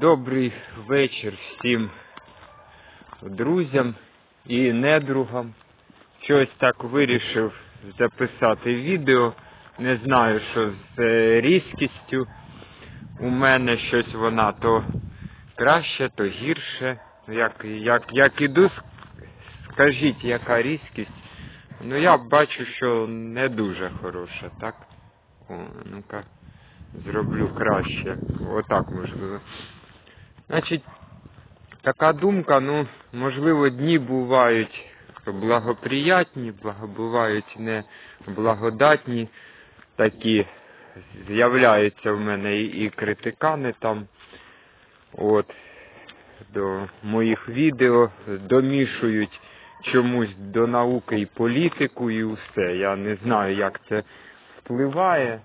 Добрий вечір всім друзям і недругам. Щось так вирішив записати відео. Не знаю, що з е, різкістю. У мене щось вона то краще, то гірше. Як, як, як іду, скажіть, яка різкість. Ну я бачу, що не дуже хороша, так? О, ну-ка, зроблю краще. Отак можливо. Значить, така думка, ну, можливо, дні бувають благоприятні, благо- бувають неблагодатні, такі з'являються в мене і критикани там, от, до моїх відео, домішують чомусь до науки і політику і усе. Я не знаю, як це впливає.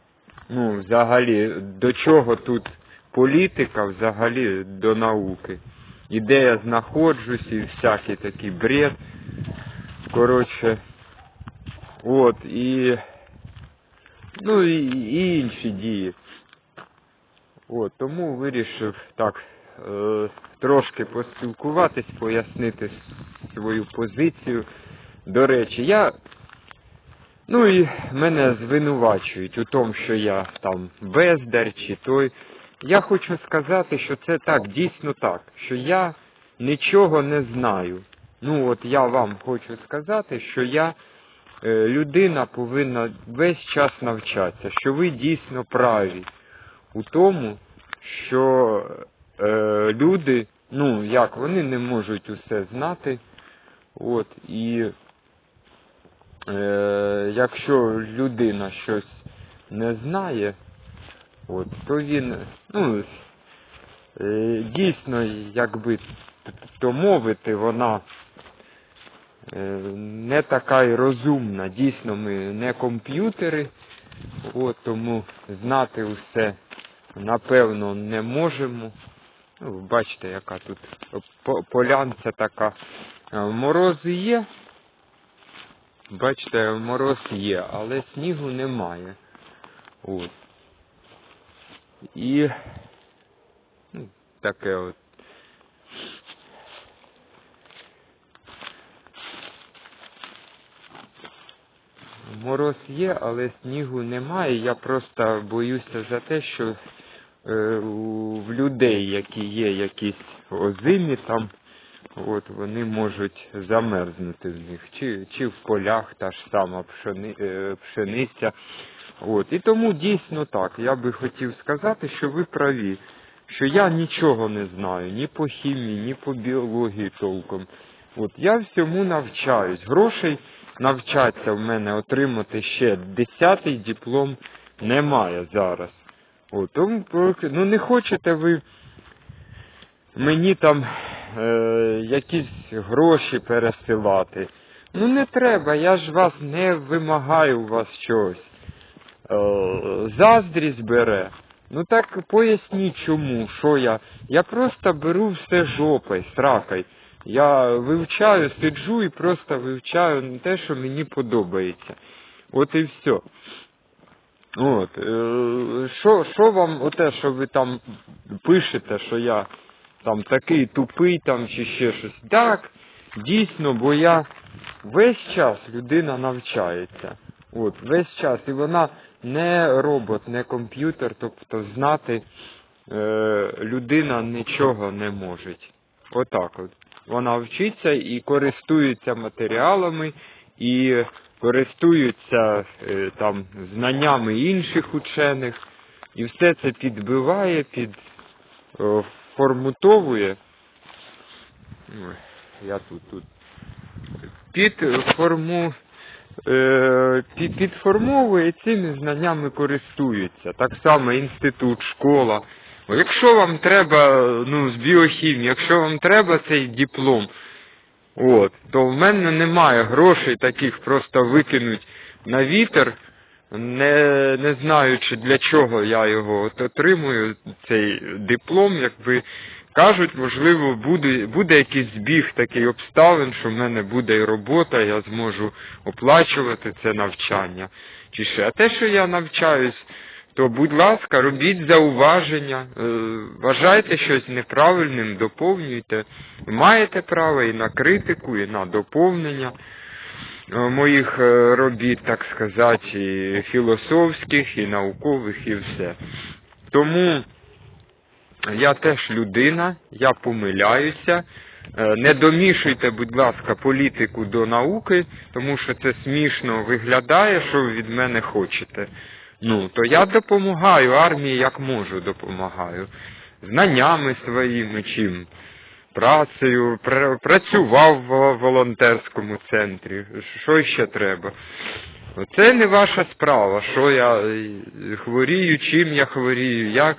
Ну, взагалі, до чого тут політика взагалі до науки. І де я знаходжусь, і всякий такий бред. Коротше, от, і, ну, і, і інші дії. От, тому вирішив так е, трошки поспілкуватись, пояснити свою позицію. До речі, я Ну і мене звинувачують у тому, що я там бездар чи той. Я хочу сказати, що це так, дійсно так, що я нічого не знаю. Ну от я вам хочу сказати, що я е, людина повинна весь час навчатися, що ви дійсно праві у тому, що е, люди, ну як, вони не можуть усе знати. От, і якщо людина щось не знає, от, то він, ну, е, дійсно, якби то мовити, вона е, не така й розумна. Дійсно, ми не комп'ютери, от, тому знати усе напевно не можемо. Ну, бачите, яка тут полянця така. Е, Морози є, Бачите, мороз є, але снігу немає. От. І ну, таке от. Мороз є, але снігу немає. Я просто боюся за те, що е, в людей, які є якісь озимі там, От вони можуть замерзнути в них, чи, чи в полях та ж сама пшени, е, пшениця. От. І тому дійсно так. Я би хотів сказати, що ви праві, що я нічого не знаю, ні по хімії, ні по біології толком. От я всьому навчаюсь. Грошей навчатися в мене отримати ще десятий диплом немає зараз. От, тому ну не хочете ви мені там е, якісь гроші пересилати. Ну не треба, я ж вас не вимагаю у вас чогось. Е, заздрість бере. Ну так поясніть чому, що я. Я просто беру все жопой, сракой. Я вивчаю, сиджу і просто вивчаю те, що мені подобається. От і все. От, е, що, що вам, оте, що ви там пишете, що я там такий тупий там чи ще щось. Так, дійсно, бо я весь час людина навчається. От, весь час. І вона не робот, не комп'ютер, тобто знати е, людина нічого не може. Отак от. Вона вчиться і користується матеріалами, і користується е, там знаннями інших учених, і все це підбиває, під е, формутовує. Я тут тут. Під форму. е, під, підформовує цими знаннями користується. Так само інститут, школа. Якщо вам треба, ну, з біохімії, якщо вам треба цей диплом, от, то в мене немає грошей таких просто викинуть на вітер, не, не знаючи для чого я його от отримую, цей диплом, якби кажуть, можливо, буде, буде якийсь збіг такий обставин, що в мене буде і робота, я зможу оплачувати це навчання. Чи ще. А те, що я навчаюсь, то будь ласка, робіть зауваження, е, вважайте щось неправильним, доповнюйте. Маєте право і на критику, і на доповнення моїх е, робіт, так сказати, філософських, і наукових, і все. Тому я теж людина, я помиляюся. Е, Не домішуйте, будь ласка, політику до науки, тому що це смішно виглядає, що ви від мене хочете. Ну, то я допомагаю армії як можу допомагаю. Знаннями своїми чим. Працею, пр- працював в волонтерському центрі. Що ще треба? Це не ваша справа, що я хворію, чим я хворію, як.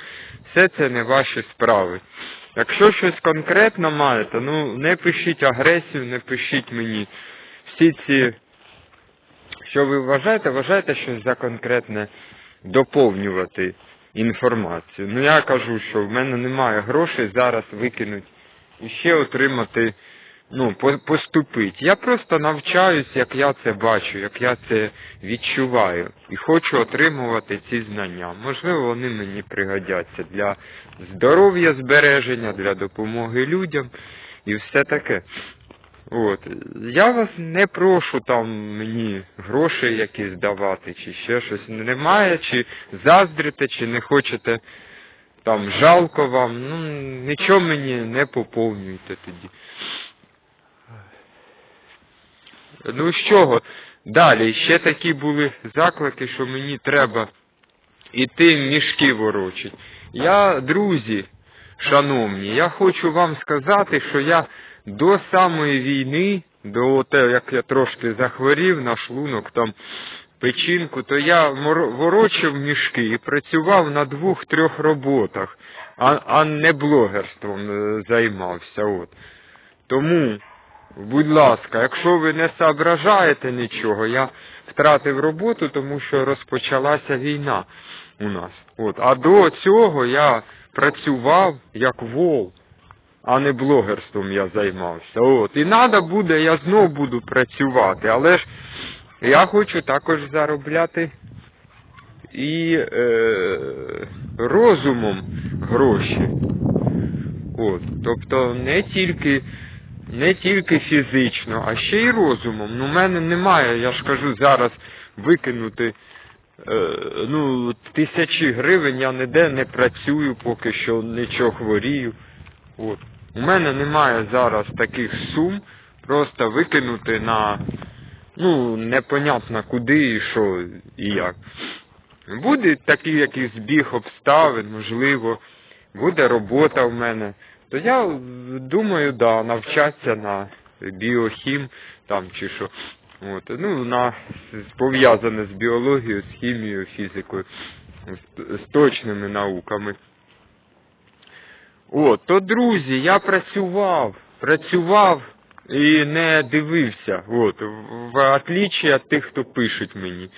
Все це не ваші справи. Якщо щось конкретно маєте, ну не пишіть агресію, не пишіть мені. Всі ці, що ви вважаєте, вважаєте щось за конкретне доповнювати інформацію. Ну я кажу, що в мене немає грошей зараз викинуть і ще отримати, ну, поступити. Я просто навчаюсь, як я це бачу, як я це відчуваю. І хочу отримувати ці знання. Можливо, вони мені пригодяться для здоров'я збереження, для допомоги людям і все таке. От. Я вас не прошу там мені гроші якісь давати, чи ще щось. Немає, чи заздрите, чи не хочете там жалко вам. Ну, нічого мені не поповнюйте тоді. Ну з чого? Далі ще такі були заклики, що мені треба іти мішки ворочить. Я, друзі, шановні, я хочу вам сказати, що я до самої війни, до те, як я трошки захворів на шлунок, там печінку, то я ворочив мішки і працював на двох-трьох роботах, а, а не блогерством е, займався. От. Тому, будь ласка, якщо ви не соображаєте нічого, я втратив роботу, тому що розпочалася війна у нас. От. А до цього я працював як вол, а не блогерством я займався. От. І треба буде, я знов буду працювати, але ж я хочу також заробляти і е, розумом гроші. От. Тобто не тільки, не тільки фізично, а ще й розумом. Ну, в мене немає, я ж кажу, зараз викинути е, ну, тисячі гривень, я ніде не працюю, поки що нічого хворію. От. У мене немає зараз таких сум, просто викинути на ну, непонятно куди і що і як. Буде такий якийсь збіг обставин, можливо, буде робота в мене. То я думаю, да, навчатися на біохім там чи що. От, ну, на пов'язане з біологією, з хімією, фізикою, з, з точними науками. От, то друзі, я працював, працював і не дивився. От, в, отличие від тих, хто пишуть мені.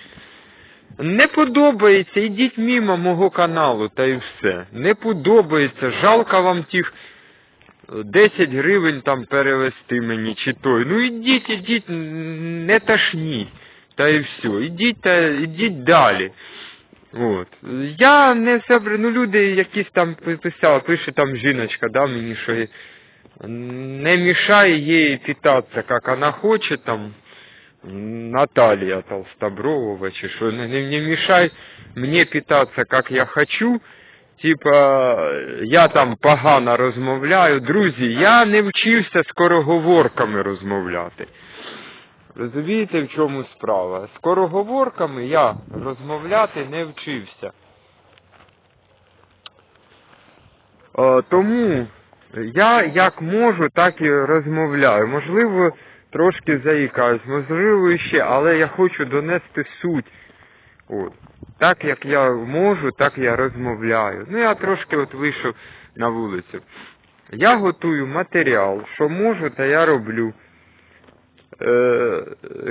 Не подобається, ідіть мимо мого каналу, та й все. Не подобається, жалко вам тих е, 10 гривень там перевести мені чи той. Ну ідіть, ідіть, не тошніть. Та і все. Ідіть та ідіть далі. От. Я не себе, ну люди якісь там писали, пише там жіночка, да, мені що є, не мешай ей питаться, как она хочет, там, Наталья що, не, не, не мешай мне питаться, как я хочу, типа, я там погано розмовляю. Друзі, я не вчився скороговорками розмовляти. Розумієте, в чому справа? Скороговорками я розмовляти не вчився. Е, тому я як можу, так і розмовляю. Можливо, трошки заїкаюсь, можливо, ще, але я хочу донести суть. От. Так як я можу, так я розмовляю. Ну, я трошки от вийшов на вулицю. Я готую матеріал, що можу, та я роблю. Е,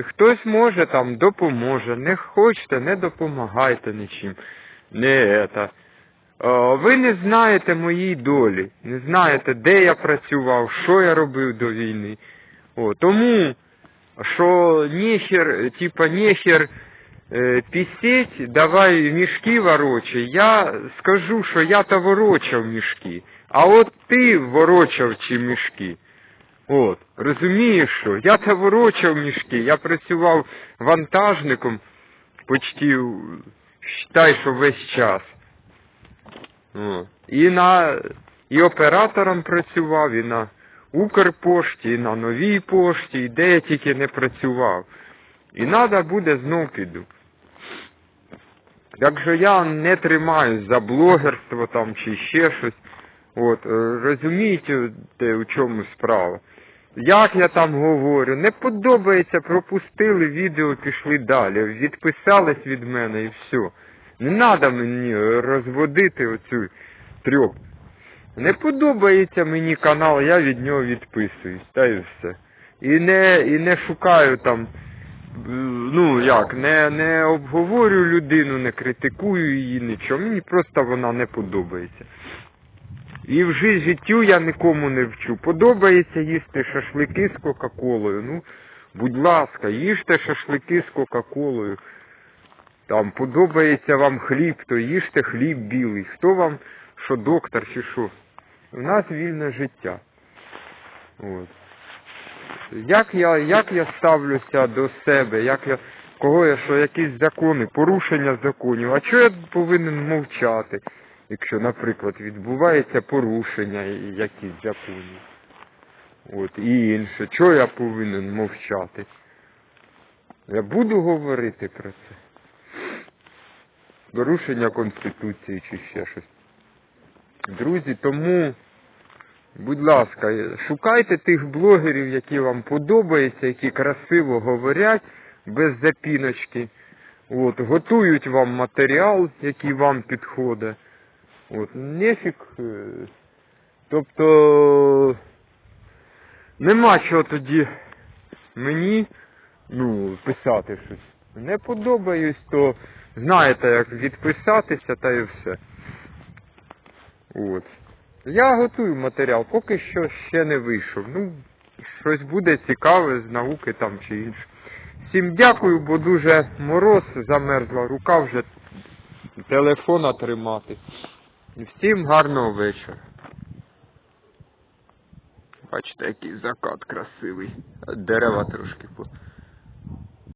хтось може там допоможе, не хочете, не допомагайте нічим. Не ета. Е, ви не знаєте моїй долі, не знаєте, де я працював, що я робив до війни. О, тому, що нехер, типа нехер е, пісеть, давай мішки ворочай. Я скажу, що я то ворочав мішки. А от ти ворочав чи мішки. От, розумієш що? Я то ворочав мішки, я працював вантажником почти, считай, що весь час. І на і оператором працював, і на Укрпошті, і на новій пошті, і де я тільки не працював. І треба буде знов піду. Так що я не тримаюсь за блогерство там чи ще щось. От, е, розумієте, де, у чому справа. Як я там говорю, не подобається, пропустили відео, пішли далі. Відписались від мене і все. Не треба мені розводити оцю трьох. Не подобається мені канал, я від нього відписуюсь, та і все. І не, і не шукаю там, ну як, не, не обговорюю людину, не критикую її, нічого. Мені просто вона не подобається. І в життю я нікому не вчу. Подобається їсти шашлики з Кока-Колою. Ну, будь ласка, їжте шашлики з Кока-Колою. Там подобається вам хліб, то їжте хліб білий. Хто вам, що доктор чи що? У нас вільне життя. От. Як я, як я ставлюся до себе, як я, кого я, що якісь закони, порушення законів, а чого я повинен мовчати, якщо, наприклад, відбувається порушення якісь законів. От, і інше. Чого я повинен мовчати? Я буду говорити про це. Порушення Конституції чи ще щось. Друзі, тому, будь ласка, шукайте тих блогерів, які вам подобаються, які красиво говорять, без запіночки. От, готують вам матеріал, який вам підходить. От, нефік. е, Тобто нема чого тоді мені ну, писати щось. Не подобаюсь, то знаєте, як відписатися та і все. От. Я готую матеріал, поки що ще не вийшов. Ну, щось буде цікаве з науки там чи інше. Всім дякую, бо дуже мороз замерзла, рука вже телефона тримати. Всім гарного вечора. Бачите, який закат красивий. Дерева трошки по.